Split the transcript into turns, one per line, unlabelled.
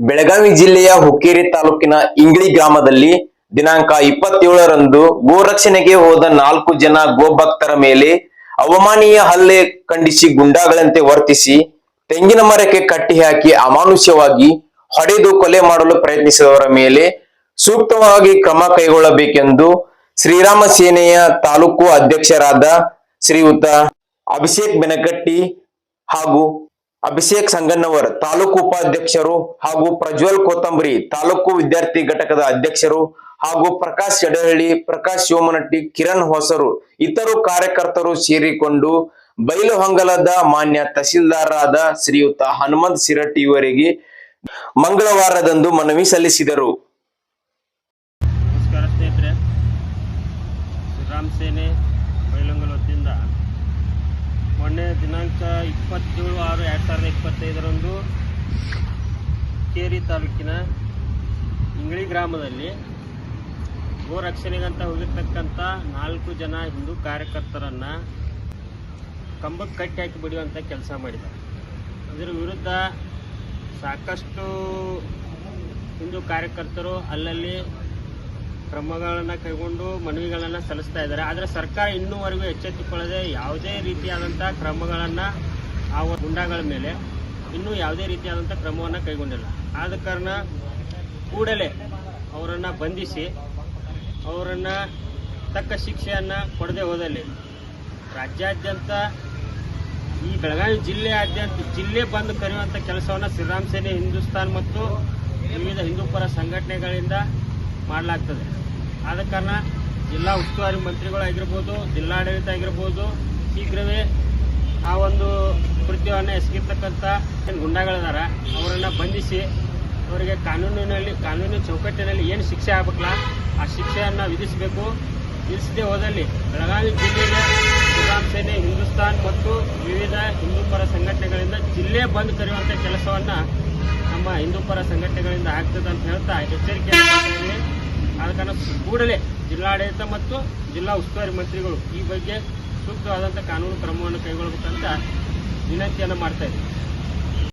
ಬೆಳಗಾವಿ ಜಿಲ್ಲೆಯ ಹುಕ್ಕೇರಿ ತಾಲೂಕಿನ ಇಂಗ್ಳಿ ಗ್ರಾಮದಲ್ಲಿ ದಿನಾಂಕ ಇಪ್ಪತ್ತೇಳರಂದು ಗೋರಕ್ಷಣೆಗೆ ಹೋದ ನಾಲ್ಕು ಜನ ಗೋಭಕ್ತರ ಮೇಲೆ ಅವಮಾನೀಯ ಹಲ್ಲೆ ಖಂಡಿಸಿ ಗುಂಡಾಗಳಂತೆ ವರ್ತಿಸಿ ತೆಂಗಿನ ಮರಕ್ಕೆ ಕಟ್ಟಿ ಹಾಕಿ ಅಮಾನುಷ್ಯವಾಗಿ ಹೊಡೆದು ಕೊಲೆ ಮಾಡಲು ಪ್ರಯತ್ನಿಸಿದವರ ಮೇಲೆ ಸೂಕ್ತವಾಗಿ ಕ್ರಮ ಕೈಗೊಳ್ಳಬೇಕೆಂದು ಶ್ರೀರಾಮ ಸೇನೆಯ ತಾಲೂಕು ಅಧ್ಯಕ್ಷರಾದ ಶ್ರೀಯುತ ಅಭಿಷೇಕ್ ಬೆನಕಟ್ಟಿ ಹಾಗೂ ಅಭಿಷೇಕ್ ಸಂಗನ್ನವರ್ ತಾಲೂಕು ಉಪಾಧ್ಯಕ್ಷರು ಹಾಗೂ ಪ್ರಜ್ವಲ್ ಕೋತಂಬರಿ ತಾಲೂಕು ವಿದ್ಯಾರ್ಥಿ ಘಟಕದ ಅಧ್ಯಕ್ಷರು ಹಾಗೂ ಪ್ರಕಾಶ್ ಯಡಹಳ್ಳಿ, ಪ್ರಕಾಶ್ ಶಿವಮನಟ್ಟಿ ಕಿರಣ್ ಹೊಸರು ಇತರು ಕಾರ್ಯಕರ್ತರು ಸೇರಿಕೊಂಡು ಬೈಲುಹೊಂಗಲದ ಮಾನ್ಯ ತಹಸೀಲ್ದಾರರಾದ ಶ್ರೀಯುತ ಹನುಮಂತ್ ಸಿರಟ್ಟಿ ಇವರಿಗೆ ಮಂಗಳವಾರದಂದು ಮನವಿ ಸಲ್ಲಿಸಿದರು.
ನಮಸ್ಕಾರ ಸ್ನೇಹಿತರೆ. ಶ್ರೀರಾಮ್ ಸೇನೆ ಮೊನ್ನೆ ದಿನಾಂಕ ಇಪ್ಪತ್ತೇಳು ಆರು ಎರಡು ಸಾವಿರದ ಇಪ್ಪತ್ತೈದರಂದು ಕೇರಿ ತಾಲೂಕಿನ ಇಂಗಳಿ ಗ್ರಾಮದಲ್ಲಿ ಗೋ ರಕ್ಷಣೆಗಂತ ಹೋಗಿರ್ತಕ್ಕಂಥ ನಾಲ್ಕು ಜನ ಹಿಂದೂ ಕಾರ್ಯಕರ್ತರನ್ನು ಕಂಬಕ್ಕೆ ಕಟ್ಟಿ ಹಾಕಿ ಬಿಡುವಂಥ ಕೆಲಸ ಮಾಡಿದ್ದಾರೆ. ಇದರ ವಿರುದ್ಧ ಸಾಕಷ್ಟು ಹಿಂದೂ ಕಾರ್ಯಕರ್ತರು ಅಲ್ಲಲ್ಲಿ ಕ್ರಮಗಳನ್ನು ಕೈಗೊಂಡು ಮನವಿಗಳನ್ನು ಸಲ್ಲಿಸ್ತಾ ಇದ್ದಾರೆ. ಆದರೆ ಸರ್ಕಾರ ಇನ್ನೂವರೆಗೂ ಎಚ್ಚೆತ್ತುಕೊಳ್ಳದೆ ಯಾವುದೇ ರೀತಿಯಾದಂಥ ಕ್ರಮಗಳನ್ನು ಆ ಗುಂಡಗಳ ಮೇಲೆ ಇನ್ನೂ ಯಾವುದೇ ರೀತಿಯಾದಂಥ ಕ್ರಮವನ್ನು ಕೈಗೊಂಡಿಲ್ಲ. ಆದ ಕಾರಣ ಕೂಡಲೇ ಅವರನ್ನು ಬಂಧಿಸಿ ಅವರನ್ನು ತಕ್ಕ ಶಿಕ್ಷೆಯನ್ನು ಕೊಡದೆ ಹೋದಲ್ಲಿ ರಾಜ್ಯಾದ್ಯಂತ ಈ ಬೆಳಗಾವಿ ಜಿಲ್ಲೆಯಾದ್ಯಂತ ಜಿಲ್ಲೆ ಬಂದು ಕರೆಯುವಂಥ ಕೆಲಸವನ್ನು ಶ್ರೀರಾಮ್ ಸೇನೆ, ಹಿಂದೂಸ್ತಾನ್ ಮತ್ತು ವಿವಿಧ ಹಿಂದೂಪರ ಸಂಘಟನೆಗಳಿಂದ ಮಾಡಲಾಗ್ತದೆ. ಆದ ಕಾರಣ ಜಿಲ್ಲಾ ಉಸ್ತುವಾರಿ ಮಂತ್ರಿಗಳಾಗಿರ್ಬೋದು, ಜಿಲ್ಲಾಡಳಿತ ಆಗಿರ್ಬೋದು, ಶೀಘ್ರವೇ ಆ ಒಂದು ಕೃತ್ಯವನ್ನು ಎಸಗಿರ್ತಕ್ಕಂಥ ಏನು ಗುಂಡಾಗಳಿದಾರ, ಅವರನ್ನು ಬಂಧಿಸಿ ಅವರಿಗೆ ಕಾನೂನಿನಲ್ಲಿ, ಕಾನೂನು ಚೌಕಟ್ಟಿನಲ್ಲಿ ಏನು ಶಿಕ್ಷೆ ಆಗ್ಬೇಕಲ್ಲ, ಆ ಶಿಕ್ಷೆಯನ್ನು ವಿಧಿಸಬೇಕು. ವಿಧಿಸದೆ ಹೋದಲ್ಲಿ ಬೆಳಗಾವಿ ಜಿಲ್ಲೆಗೆ ಶ್ರೀರಾಮ್ ಸೇನೆ, ಹಿಂದೂಸ್ತಾನ್ ಮತ್ತು ವಿವಿಧ ಹಿಂದೂಪರ ಸಂಘಟನೆಗಳಿಂದ ಜಿಲ್ಲೆ ಬಂದ್ ಕರೆಯುವಂಥ ಕೆಲಸವನ್ನು ನಮ್ಮ ಹಿಂದೂಪರ ಸಂಘಟನೆಗಳಿಂದ ಆಗ್ತದೆ ಅಂತ ಹೇಳ್ತಾ ಎಚ್ಚರಿಕೆ ಆದ ಕಾರಣ ಕೂಡಲೇ ಜಿಲ್ಲಾಡಳಿತ ಮತ್ತು ಜಿಲ್ಲಾ ಉಸ್ತುವಾರಿ ಮಂತ್ರಿಗಳು ಈ ಬಗ್ಗೆ ಸೂಕ್ತವಾದಂಥ ಕಾನೂನು ಕ್ರಮವನ್ನು ಕೈಗೊಳ್ಳಬೇಕಂತ ವಿನಂತಿಯನ್ನು ಮಾಡ್ತಾ ಇದ್ದೀನಿ